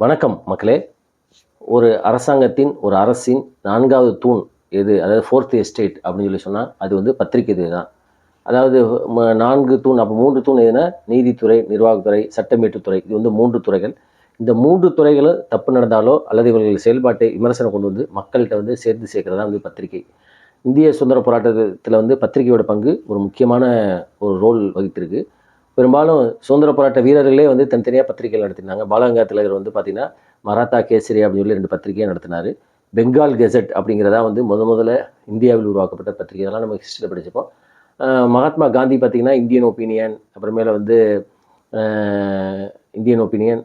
வணக்கம் மக்களே. ஒரு அரசாங்கத்தின் ஒரு அரசின் நான்காவது தூண் எது? அதாவது ஃபோர்த் எஸ்டேட் அப்படின்னு சொல்லி சொன்னால் அது வந்து பத்திரிகை துறை தான். அதாவது நான்கு தூண் அப்போ மூன்று தூண் எதுனா நீதித்துறை நிர்வாகத்துறை சட்டமீட்டுத்துறை இது வந்து மூன்று துறைகள். இந்த மூன்று துறைகளும் தப்பு நடந்தாலோ அல்லது இவர்கள் செயல்பாட்டை விமர்சனம் கொண்டு வந்து மக்கள்கிட்ட வந்து சேர்த்து சேர்க்கிறதா வந்து பத்திரிகை இந்திய சுதந்திர போராட்டத்தில் வந்து பத்திரிகையோட பங்கு ஒரு முக்கியமான ஒரு ரோல் வகித்திருக்கு. பெரும்பாலும் சுதந்திர போராட்ட வீரர்களே வந்து தனித்தனியாக பத்திரிகைகள் நடத்தினாங்க. பாலகங்கா திலகர் வந்து பார்த்தீங்கன்னா மராத்தா கேசரி அப்படின்னு சொல்லி ரெண்டு பத்திரிகையை நடத்தினார். பெங்கால் கெசட் அப்படிங்கிறதா வந்து முத முதல்ல இந்தியாவில் உருவாக்கப்பட்ட பத்திரிகை. இதெல்லாம் நம்ம ஹிஸ்டரியில் படிச்சிருப்போம். மகாத்மா காந்தி பார்த்தீங்கன்னா இந்தியன் ஒப்பீனியன் அப்புறமேல வந்து இந்தியன் ஒப்பீனியன்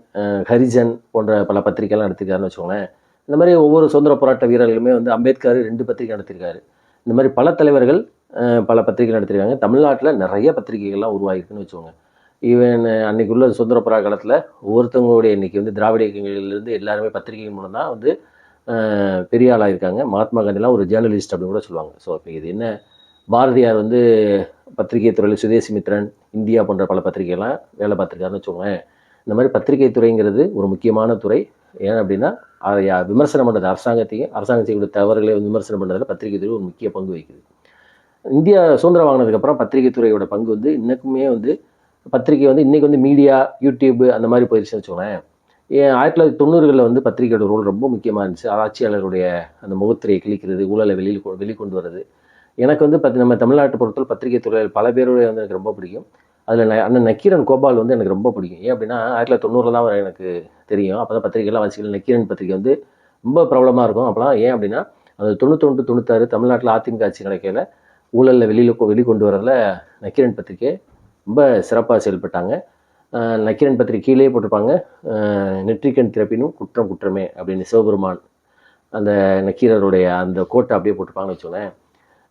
ஹரிஜன் போன்ற பல பத்திரிகைலாம் நடத்திருக்காருன்னு வச்சுக்கோங்களேன். இந்த மாதிரி ஒவ்வொரு சுதந்திர போராட்ட வீரர்களுமே வந்து அம்பேத்கர் ரெண்டு பத்திரிகை நடத்திருக்காரு. இந்த மாதிரி பல தலைவர்கள் பல பத்திரிகை நடத்திருக்காங்க. தமிழ்நாட்டில் நிறைய பத்திரிகைகள்லாம் உருவாகிருக்குன்னு வச்சுக்கோங்க. ஈவன் அன்னைக்கு உள்ள சுதந்திர காலத்தில் ஒவ்வொருத்தவங்களுடைய இன்னைக்கு வந்து திராவிட இயக்கங்களிலிருந்து எல்லாருமே பத்திரிகை மூலம் தான் வந்து பெரிய ஆளாக இருக்காங்க மகாத்மா காந்திலாம் ஒரு ஜேர்னலிஸ்ட் அப்படின்னு கூட சொல்லுவாங்க. ஸோ இப்போ இது என்ன? பாரதியார் வந்து பத்திரிகை துறையில் சுதேசி மித்ரன் இந்தியா போன்ற பல பத்திரிகைலாம் வேலை பார்த்துருக்காருன்னு வச்சுக்கோங்களேன். இந்த மாதிரி பத்திரிகை துறைங்கிறது ஒரு முக்கியமான துறை. ஏன் அப்படின்னா அதை விமர்சனம் பண்ணுறது அரசாங்கத்தையும் அரசாங்கம் செய்யக்கூடிய தவறுகளை வந்து விமர்சனம் பண்ணுறதுல பத்திரிகை துறை ஒரு முக்கிய பங்கு வகிக்குது. இந்தியா சுதந்திரம் வாங்கினதுக்கப்புறம் பத்திரிகை துறையோட பங்கு வந்து இன்னக்குமே வந்து பத்திரிகை வந்து இன்றைக்கி வந்து மீடியா யூடியூப் அந்த மாதிரி போயிடுச்சுன்னு வச்சுக்கோங்களேன். ஏன் ஆயிரத்தி தொள்ளாயிரத்தி தொண்ணூறுகளில் வந்து பத்திரிகையோட ரோல் ரொம்ப முக்கியமாக இருந்துச்சு. ஆட்சியாளருடைய அந்த முகத்திரையை கிழிக்கிறது ஊழலை வெளியில் கொ- வெளிக்கொண்டு வர்றது. எனக்கு வந்து பத் நம்ம தமிழ்நாட்டை பொறுத்தவரை பத்திரிகை துறையில் பல பேருடைய வந்து எனக்கு ரொம்ப பிடிக்கும். அதில் அண்ணன் நக்கீரன் கோபால் வந்து எனக்கு ரொம்ப பிடிக்கும். ஏன் அப்படின்னா ஆயிரத்தி தொள்ளாயிரத்தி தொண்ணூறில் தான் எனக்கு தெரியும். அப்போ தான் பத்திரிகைலாம் வச்சுக்கலாம் நக்கீரன் பத்திரிகை வந்து ரொம்ப பிரபலமாக இருக்கும். அப்போலாம் ஏன் அப்படின்னா அது தொண்ணூத்தொன்று தொண்ணூத்தாறு தமிழ்நாட்டில் அதிமுக ஆட்சி கிடைக்கல ஊழலில் வெளியில் வெளிக்கொண்டு வரதில் நக்கீரன் பத்திரிகை ரொம்ப சிறப்பாக செயல்பட்டாங்க. நக்கீரன் பத்திரிகை கீழே போட்டிருப்பாங்க. நெற்றிக்கண் திறப்பினும் குற்றம் குற்றமே அப்படின்னு சிவபெருமான் அந்த நக்கீரருடைய அந்த கோட்டை அப்படியே போட்டிருப்பாங்கன்னு வச்சுக்கோங்களேன்.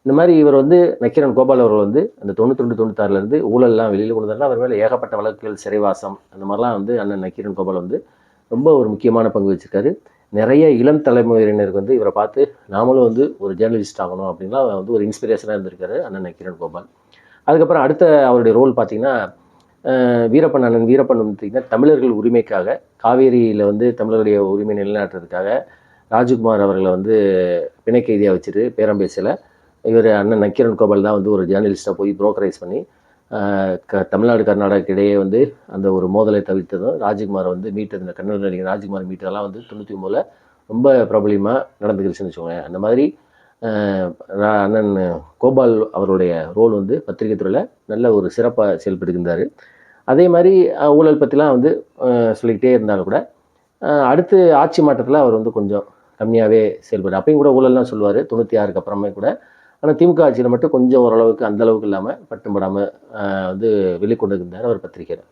இந்த மாதிரி இவர் வந்து நக்கீரன் கோபால் அவர்கள் வந்து அந்த தொண்ணூத்தொண்டு தொண்ணூத்தாறுலேருந்து ஊழல்லாம் வெளியில் கொண்டு வந்தாருன்னா அவர் மேலே ஏகப்பட்ட வழக்குகள் சிறைவாசம் அந்த மாதிரிலாம் வந்து அண்ணன் நக்கீரன் கோபால் வந்து ரொம்ப ஒரு முக்கியமான பங்கு வச்சுருக்காரு. நிறைய இளம் தலைமுறையினருக்கு வந்து இவரை பார்த்து நாமளும் வந்து ஒரு ஜேர்னலிஸ்ட் ஆகணும் அப்படின்லாம் வந்து ஒரு இன்ஸ்பிரேஷனாக இருந்திருக்காரு அண்ணன் கிரண் கோபால். அதுக்கப்புறம் அடுத்த அவருடைய ரோல் பார்த்திங்கன்னா வீரப்பன் அண்ணன் வீரப்பன் பார்த்திங்கன்னா தமிழர்கள் உரிமைக்காக காவேரியில் வந்து தமிழர்களுடைய உரிமை நிலைநாட்டுறதுக்காக ராஜ்குமார் அவர்களை வந்து பிணை கைதியாக வச்சுட்டு பேரம்பேசியில் இவர் அண்ணன் நக்கீரன் கோபால் தான் வந்து ஒரு ஜேர்னலிஸ்ட்டாக போய் புரோக்கரைஸ் பண்ணி க தமிழ்நாடு கர்நாடகாக்கு இடையே வந்து அந்த ஒரு மோதலை தவிர்த்ததும் ராஜ்குமார் வந்து மீட்டது. இந்த கன்னட நடிகர் ராஜ்குமார் மீட்டதெல்லாம் வந்து தொண்ணூற்றி ஒம்போதில் ரொம்ப பிரபலியமாக நடந்துக்கிடுச்சுன்னு வச்சுக்கோங்க அந்த மாதிரி ரா- அண்ணன் கோபால் அவருடைய ரோல் வந்து பத்திரிகை துறையில் நல்ல ஒரு சிறப்பாக செயல்பட்டுருந்தார் அதே மாதிரி ஊழல் பற்றிலாம் வந்து சொல்லிக்கிட்டே இருந்தாலும் கூட அடுத்து ஆட்சி மாற்றத்தில் அவர் வந்து கொஞ்சம் கம்மியாகவே செயல்படு அப்பயும் கூட ஊழல்லாம் சொல்லுவார். தொண்ணூற்றி ஆறுக்கு அப்புறமே கூட ஆனால் திமுக ஆட்சியில் மட்டும் கொஞ்சம் ஓரளவுக்கு அந்த அளவுக்கு இல்லாமல் பட்டும் படாமல் வந்து வெளிக்கொண்டு இருந்தார் அவர் பத்திரிகையில்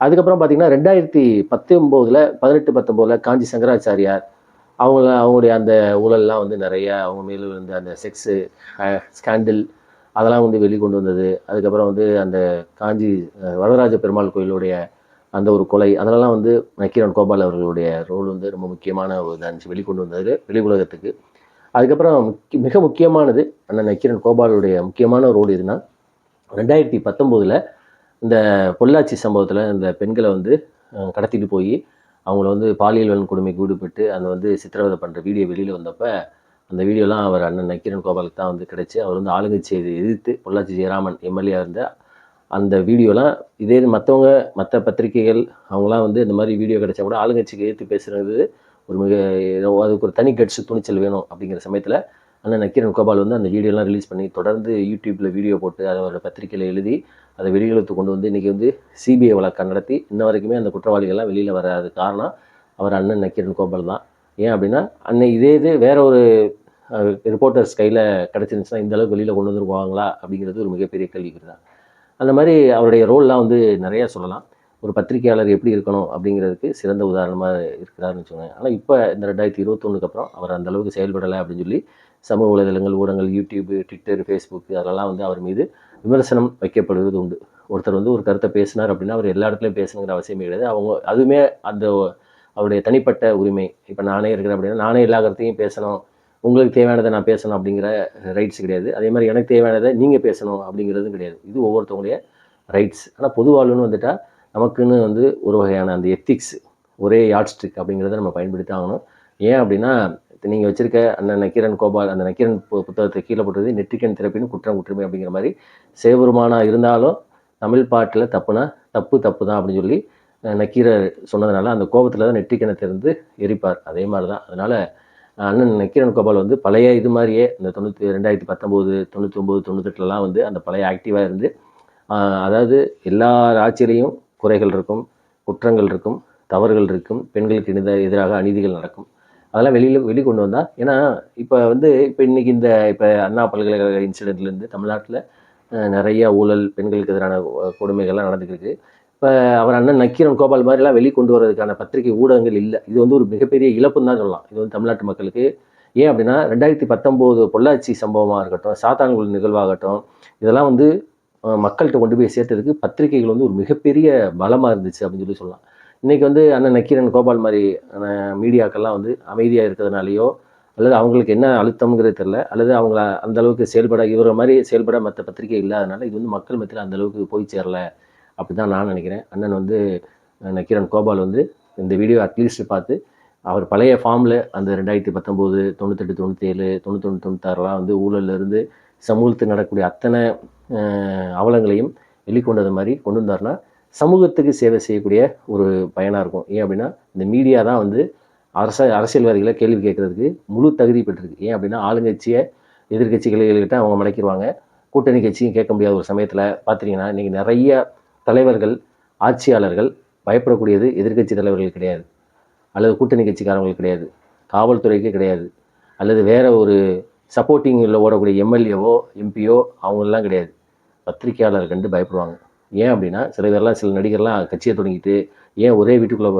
அதுக்கப்புறம் பார்த்திங்கன்னா ரெண்டாயிரத்தி பத்தொம்போதில் பதினெட்டு பத்தொம்போதில் காஞ்சி சங்கராச்சாரியார் அவங்கள அவங்களுடைய அந்த ஊழல்லாம் வந்து நிறைய அவங்க மேலே இருந்த அந்த செக்ஸு ஸ்கேண்டில் அதெல்லாம் வந்து வெளிக்கொண்டு வந்தது. அதுக்கப்புறம் வந்து அந்த காஞ்சி வரதராஜ பெருமாள் கோயிலுடைய அந்த ஒரு கொலை அதெல்லாம் வந்து நக்கீரன் கோபால் அவர்களுடைய ரோல் வந்து ரொம்ப முக்கியமான ஒரு இதாக இருந்துச்சு வெளிக்கொண்டு வந்தது வெளி உலகத்துக்கு. அதுக்கப்புறம் மிக முக்கியமானது அண்ணன் நக்கிரன் கோபாலுடைய முக்கியமான ரோடு எதுனா ரெண்டாயிரத்தி பத்தொம்போதில் இந்த பொள்ளாச்சி சம்பவத்தில் இந்த பெண்களை வந்து கடத்திட்டு போய் அவங்கள வந்து பாலியல் வன்கொடுமைக்கு ஈடுபட்டு அந்த வந்து சித்திரவதை பண்ணுற வீடியோ வெளியில் வந்தப்போ அந்த வீடியோலாம் அவர் அண்ணன் நக்கீரன் கோபாலுக்கு தான் வந்து கிடச்சி அவர் வந்து ஆளுங்கட்சியை எதிர்த்து பொள்ளாச்சி ஜெயராமன் எம்எல்ஏ இருந்த அந்த வீடியோலாம் இதே மற்றவங்க மற்ற பத்திரிகைகள் அவங்களாம் வந்து இந்த மாதிரி வீடியோ கிடைச்சா கூட ஆளுங்கட்சிக்கு எதிர்த்து பேசுகிறது ஒரு மிக அதுக்கு ஒரு தனி கட்சி துணிச்சல் வேணும் அப்படிங்கிற சமயத்தில் அண்ணன் நக்கீரன் கோபால் வந்து அந்த வீடியோலாம் ரிலீஸ் பண்ணி தொடர்ந்து யூடியூப்பில் வீடியோ போட்டு அதை ஒரு பத்திரிக்கையில் எழுதி அதை வெளியுலகத்துக்கு கொண்டு வந்து இன்றைக்கி வந்து சிபிஐ வழக்கம் நடத்தி இன்ன வரைக்குமே அந்த குற்றவாளிகள்லாம் வெளியில் வராது காரணம் அவர் அண்ணன் நக்கீரன் கோபால் தான். ஏன் அப்படின்னா அன்னை இதே இது வேற ஒரு ரிப்போர்ட்டர்ஸ் கையில் கிடச்சிருந்துச்சுன்னா இந்த அளவுக்கு வெளியில் கொண்டு வந்துருவாங்களா அப்படிங்கிறது ஒரு மிகப்பெரிய கேள்விக்குறி தான் அந்த மாதிரி அவருடைய ரோல்லாம் வந்து நிறைய சொல்லலாம். ஒரு பத்திரிகையாளர் எப்படி இருக்கணும் அப்படிங்கிறதுக்கு சிறந்த உதாரணமாக இருக்கிறாருன்னு வச்சுக்கோங்க. ஆனால் இப்போ இந்த ரெண்டாயிரத்தி இருபத்தொன்றுக்கு அப்புறம் அவர் அந்தளவுக்கு செயல்படலை அப்படின்னு சொல்லி சமூக வலைதளங்கள் ஊடகங்கள் யூடியூப் ட்விட்டர் ஃபேஸ்புக் அதெல்லாம் வந்து அவர் மீது விமர்சனம் வைக்கப்படுவது உண்டு. ஒருத்தர் வந்து ஒரு கருத்தை பேசினார் அப்படின்னா அவர் எல்லா இடத்துலையும் பேசணுங்கிற அவசியமே கிடையாது. அவங்க அதுவுமே அந்த அவருடைய தனிப்பட்ட உரிமை. இப்போ நானே இருக்கிறேன் அப்படின்னா நானே எல்லா கருத்தையும் பேசணும். உங்களுக்கு தேவையானதை நான் பேசணும் அப்படிங்கிற ரைட்ஸ் கிடையாது. அதே மாதிரி எனக்கு தேவையானதை நீங்கள் பேசணும் அப்படிங்கிறதும் கிடையாது. இது ஒவ்வொருத்தவங்களுடைய ரைட்ஸ் ஆனால் பொது வாழ்வுன்னு வந்துட்டால் நமக்குன்னு வந்து ஒரு வகையான அந்த எத்திக்ஸ் ஒரே யாட் ஸ்டிக் அப்படிங்கிறத நம்ம பயன்படுத்தி ஆகணும். ஏன் அப்படின்னா நீங்கள் வச்சுருக்க அந்த நக்கீரன் கோபால் அந்த நக்கீரன் பு- புத்தகத்தை கீழே போட்டது நெற்றிக்கன் திறப்பின்னு குற்றம் குற்றமே அப்படிங்கிற மாதிரி சிவபெருமானா இருந்தாலும் தமிழ் பாட்டில் தப்புனா தப்பு தப்பு தான் அப்படின்னு சொல்லி நக்கீரர் சொன்னதுனால அந்த கோபத்தில் தான் நெற்றிக்கணை திறந்து எரிப்பார். அதே மாதிரி தான் அதனால் அண்ணன் நக்கீரன் கோபால் வந்து பழைய இது மாதிரியே இந்த தொண்ணூற்றி ரெண்டாயிரத்தி பத்தொம்போது தொண்ணூற்றி ஒம்பது தொண்ணூத்தெட்டுலலாம் வந்து அந்த பழைய ஆக்டிவாக இருந்து அதாவது எல்லா ஆட்சியிலையும் குறைகள் இருக்கும் குற்றங்கள் இருக்கும் தவறுகள் இருக்கும் பெண்களுக்கு எதிர எதிராக அநீதிகள் நடக்கும். அதெல்லாம் வெளியில் வெளி கொண்டு வந்தால் ஏன்னா இப்போ வந்து இப்போ இன்னைக்கு இந்த இப்போ அண்ணா பல்கலைக்கழக இன்சிடெண்ட்லேருந்து தமிழ்நாட்டில் நிறைய ஊழல் பெண்களுக்கு எதிரான கொடுமைகள்லாம் நடந்துக்கிருக்கு இப்போ அவர் அண்ணன் நக்கீரன் கோபால் மாதிரிலாம் வெளி கொண்டு வரதுக்கான பத்திரிகை ஊடகங்கள் இல்லை. இது வந்து ஒரு மிகப்பெரிய இழப்புன்னு தான் சொல்லலாம். இது வந்து தமிழ்நாட்டு மக்களுக்கு. ஏன் அப்படின்னா ரெண்டாயிரத்தி பத்தொம்போது பொள்ளாச்சி சம்பவமாக இருக்கட்டும் சாத்தான்குள் நிகழ்வாகட்டும் இதெல்லாம் வந்து மக்கள்கிட்ட கொண்டு போய் சேர்த்ததுக்கு பத்திரிகைகள் வந்து ஒரு மிகப்பெரிய பலமாக இருந்துச்சு அப்படின்னு சொல்லி சொல்லலாம். இன்றைக்கி வந்து அண்ணன் நக்கீரன் கோபால் மாதிரி மீடியாக்கள்லாம் வந்து அமைதியாக இருக்கிறதுனாலையோ அல்லது அவங்களுக்கு என்ன அழுத்தம்ங்கிறது தெரில அல்லது அவங்கள அந்தளவுக்கு செயல்பட இவரை மாதிரி செயல்பட மற்ற பத்திரிகை இல்லாதனால இது வந்து மக்கள் மத்தியில் அந்தளவுக்கு போய் சேரல அப்படி தான் நான் நினைக்கிறேன். அண்ணன் வந்து நக்கீரன் கோபால் வந்து இந்த வீடியோ அட்லீஸ்ட் பார்த்து அவர் பழைய ஃபார்மில் அந்த ரெண்டாயிரத்தி பத்தொம்போது தொண்ணூத்தெட்டு தொண்ணூற்றேழு தொண்ணூத்தொன்று தொண்ணூத்தாறுலாம் வந்து ஊழலில் இருந்து சமூகத்தில் நடக்கக்கூடிய அத்தனை அவலங்களையும் வெளிக்கொண்டது மாதிரி கொண்டு வந்தாருன்னா சமூகத்துக்கு சேவை செய்யக்கூடிய ஒரு பயனாக இருக்கும். ஏன் அப்படின்னா இந்த மீடியா தான் வந்து அரச அரசியல்வாதிகளை கேள்வி கேட்கறதுக்கு முழு தகுதி பெற்றிருக்கு. ஏன் அப்படின்னா ஆளுங்கட்சியை எதிர்கட்சிகள்கிட்ட அவங்க மடக்கிடுவாங்க. கூட்டணி கட்சியும் கேட்க முடியாத ஒரு சமயத்தில் பார்த்தீங்கன்னா இன்றைக்கி நிறைய தலைவர்கள் ஆட்சியாளர்கள் பயப்படக்கூடியது எதிர்க்கட்சி தலைவர்கள் கிடையாது. அல்லது கூட்டணி கட்சிக்காரங்களுக்கு கிடையாது. காவல்துறைக்கு கிடையாது. அல்லது வேறு ஒரு சப்போர்ட்டிங்கில் ஓடக்கூடிய எம்எல்ஏவோ எம்பியோ அவங்களெலாம் கிடையாது. பத்திரிகையாளர் கண்டு பயப்படுவாங்க. ஏன் அப்படின்னா சில பேர்லாம் சில நடிகர்லாம் கட்சியை தொடங்கிட்டு ஏன் ஒரே வீட்டுக்குள்ளே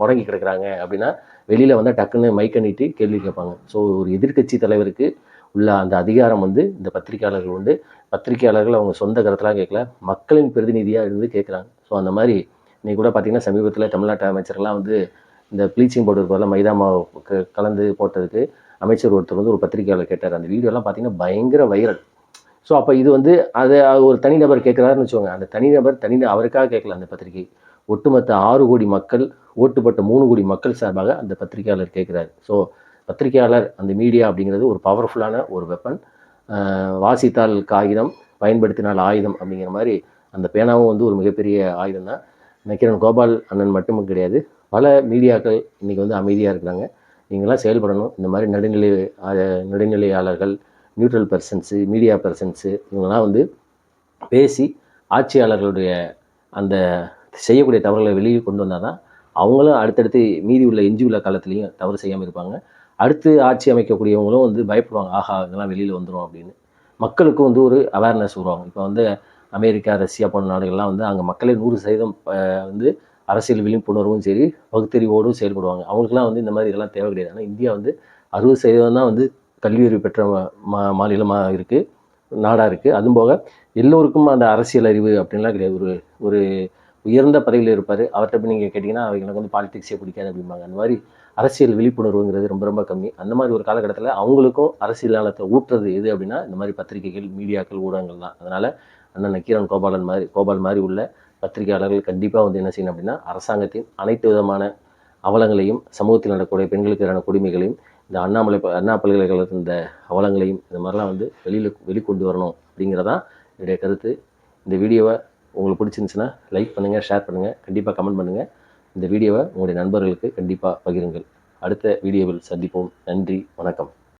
முடங்கி கிடக்குறாங்க அப்படின்னா வெளியில் வந்தால் டக்குன்னு மைக் நீட்டி கேள்வி கேட்பாங்க. ஸோ ஒரு எதிர்க்கட்சி தலைவருக்கு உள்ள அந்த அதிகாரம் வந்து இந்த பத்திரிக்கையாளர்கள் உண்டு. பத்திரிகையாளர்கள் அவங்க சொந்த கருத்தெல்லாம் கேட்கல. மக்களின் பிரதிநிதியாக இருந்து கேட்குறாங்க. ஸோ அந்த மாதிரி இன்றைக்கி கூட பார்த்தீங்கன்னா சமீபத்தில் தமிழ்நாட்டு அமைச்சர்லாம் வந்து இந்த ப்ளீச்சிங் பவுடர் போல மைதா மாவு க- கலந்து போட்டதுக்கு அமைச்சர் ஒருத்தர் வந்து ஒரு பத்திரிக்கையாளர் கேட்டார். அந்த வீடியோலாம் பார்த்தீங்கன்னா பயங்கர வைரல் ஸோ அப்போ இது வந்து அதை ஒரு தனிநபர் கேட்குறாருன்னு வச்சுக்கோங்க. அந்த தனிநபர் தனி அவருக்காக கேட்கல அந்த பத்திரிகை. ஒட்டுமொத்த ஆறு கோடி மக்கள் ஓட்டுப்பட்ட மூணு கோடி மக்கள் சார்பாக அந்த பத்திரிகையாளர் கேட்குறாரு. ஸோ பத்திரிகையாளர் அந்த மீடியா அப்படிங்கிறது ஒரு பவர்ஃபுல்லான ஒரு வெப்பன் வாசித்தால் காகிதம் பயன்படுத்தினால் ஆயுதம் அப்படிங்கிற மாதிரி அந்த பேனாவும் வந்து ஒரு மிகப்பெரிய ஆயுதம் தான். நிக்கிறன் கோபால் அண்ணன் மட்டும் கிடையாது. பல மீடியாக்கள் இன்றைக்கி வந்து அமைதியாக இருக்கிறாங்க. நீங்களாம் செயல்படணும். இந்த மாதிரி நடுநிலை நடுநிலையாளர்கள் நியூட்ரல் பர்சன்ஸு மீடியா பர்சன்ஸு இவங்கெல்லாம் வந்து பேசி ஆட்சியாளர்களுடைய அந்த செய்யக்கூடிய தவறுகளை வெளியே கொண்டு வந்தால் தான் அவங்களும் அடுத்தடுத்து மீதி உள்ள எஞ்சி உள்ள காலத்துலேயும் தவறு செய்யாமல் இருப்பாங்க. அடுத்து ஆட்சி அமைக்கக்கூடியவங்களும் வந்து பயப்படுவாங்க. ஆஹா இதெல்லாம் வெளியில் வந்துடும் அப்படின்னு. மக்களுக்கும் வந்து ஒரு அவேர்னஸ் வருவாங்க இப்போ வந்து அமெரிக்கா ரஷ்யா போன்ற நாடுகள்லாம் வந்து அங்கே மக்களே நூறு சதவீதம் வந்து அரசியல் விழிப்புணர்வும் சரி பகுத்தறிவோடும் செயல்படுவாங்க. அவங்களுக்குலாம் வந்து இந்த மாதிரி இதெல்லாம் தேவை கிடையாது. ஆனால் இந்தியா வந்து அறுபது சதவீதம் தான் வந்து கல்வியறிவு பெற்ற மா மாநிலமாக இருக்குது நாடாக இருக்குது அதுவும் போக எல்லோருக்கும் அந்த அரசியல் அறிவு அப்படின்லாம் கிடையாது. ஒரு ஒரு உயர்ந்த பதவியில் இருப்பார். அவர்கிட்ட போய் நீங்கள் கேட்டிங்கன்னா அவங்களுக்கு வந்து பாலிடிக்ஸே பிடிக்காது அப்படிம்பாங்க. அந்த மாதிரி அரசியல் விழிப்புணர்வுங்கிறது ரொம்ப ரொம்ப கம்மி. அந்த மாதிரி ஒரு காலகட்டத்தில் அவங்களுக்கும் அரசியல் நலத்தை ஊட்டுறது எது அப்படின்னா இந்த மாதிரி பத்திரிகைகள் மீடியாக்கள் ஊடகங்கள் தான். அதனால் அண்ணன் கீரன் கோபாலன் மாதிரி கோபால் மாதிரி உள்ள பத்திரிகையாளர்கள் கண்டிப்பாக வந்து என்ன செய்யணும் அப்படின்னா அரசாங்கத்தின் அனைத்து விதமான அவலங்களையும் சமூகத்தில் நடக்கக்கூடிய பெண்களுக்கு எதிரான கொடுமைகளையும் இந்த அண்ணாமலை அண்ணா பல்கலைக்கழகத்தின் இந்த அவலங்களையும் இந்த மாதிரிலாம் வந்து வெளியில் வெளிக்கொண்டு வரணும் அப்படிங்கிறதான் என்னுடைய கருத்து. இந்த வீடியோவை உங்களுக்கு பிடிச்சிருந்துச்சுன்னா லைக் பண்ணுங்கள் ஷேர் பண்ணுங்கள் கண்டிப்பாக கமெண்ட் பண்ணுங்கள் இந்த வீடியோவை உங்களுடைய நண்பர்களுக்கு கண்டிப்பாக பகிருங்கள். அடுத்த வீடியோவில் சந்திப்போம். நன்றி வணக்கம்.